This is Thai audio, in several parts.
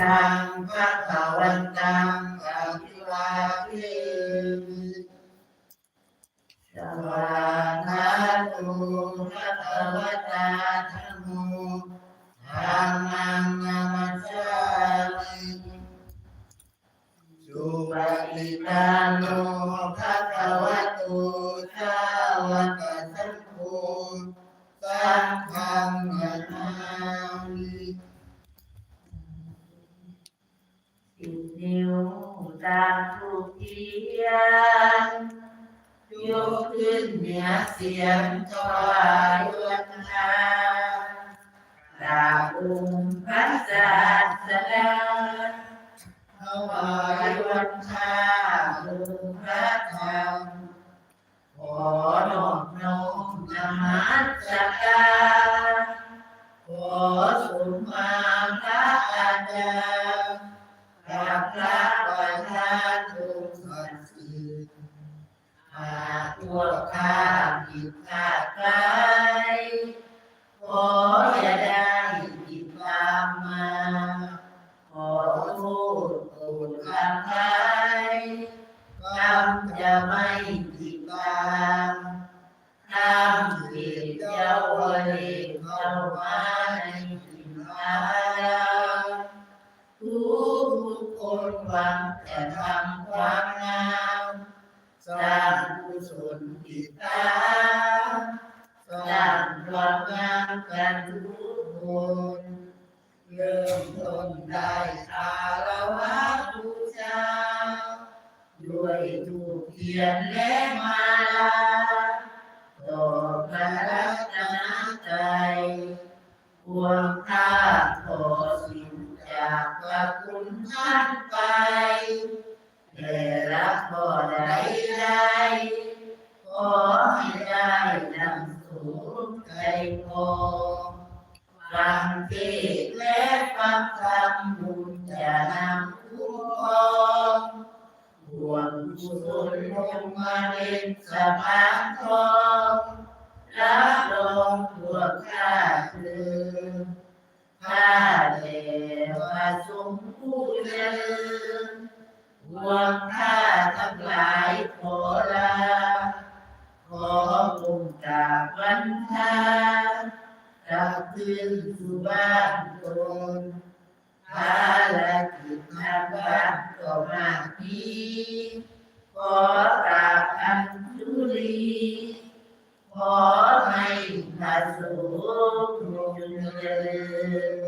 ทังพระขวันตังอภิวาเทมิสวานาตุพระขวตาธรรมุธรรมังนามัสสามิจุปฏิปานุนภะ ตามทุกเทียนยกขึ้นเหนือเสียงถวายวันทากราบองค์พระศาสดาถวายวันทา หากพวกข้าผิดพลาดไปขออย่าได้ผิดตามมา ขอโทษโปรดอภัยกรรมจะไม่ติดตามทำผิดเจ้าเวรเข้ามาในถิ่นพาทุกทุกคนหวังจะทำความงาม สร้างกุศลติดตาสร้าร้างงความงามกันทุกคนเริ่มต้นได้คารวะบูชาด้วยถูกเทียนและมาลาต่อพระรัตนตรัยควงข้าขอสิ่งจากพระคุณท่านไป แต่รับบ่ได้ได้ขอให้ได้ดังสูงใจพอฟังเทศและฟังธรรมบุญจะนำคุ้มครองบวงกุศลลงมาเป็นสะพานทองรับรองพวกข้าคือข้าแต่พระสงฆ์ผู้เจริญ พวกข้าทั้งหลายขอลา ขอองค์กราบวันทากลับคืนสู่บ้านตนภารกิจทางบ้านก็มากมีขอกราบอัญชุลีขอให้พระสงฆ์จงเจริญ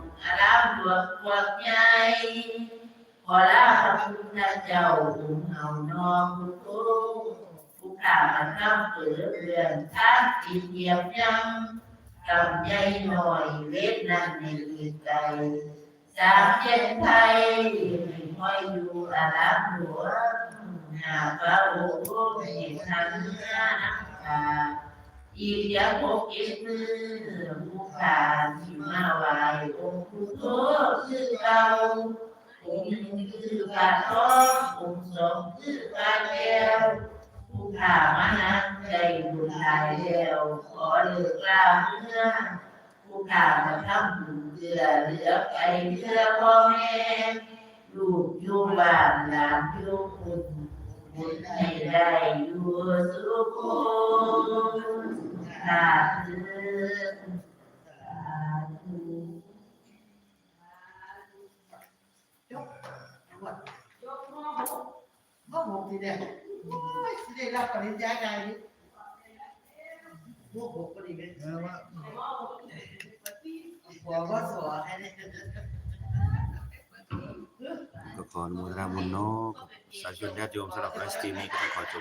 าม บวกบวกใหญ่ขอลาพระพุทธเจ้าองค์เอาน้องผู้โตผู้กราบมาทำเปิดเรื่ อิเดียบยังกำใหญ่หน่อยเล็ดนั่นในใจสาทยไม่ห้อยอยู่อารามหลวงหาพระโองเนื้อนักอีกเมือผู้ขาที่มาไหวองค์ผู้โตคือเก่าองค์หนึ่งคือพระทององค์สองคือพระแก้วผู้ขามานักใจบุญหลายแล้วขอเลิกลาเมื่อผู้ขามาทำบุญเดือเหลือไปเพื่อพ่อแม่ลูกอยู่บ้านหลานอยู่คุณบุญให้ได้อยู่สุข สาธุสาธุพ่อผมทีเดียวโอ้ยสิได้รับปริญญาใหญ่นี่พวกผมก็ดีไหมเออว่าบอกว่าสอนให้ได้ก็ขออนุโมทนาบุญเนาะกับสาธุชนญาติโยมสำหรับไลฟ์สตรีมนี้ก็ต้องขอจบ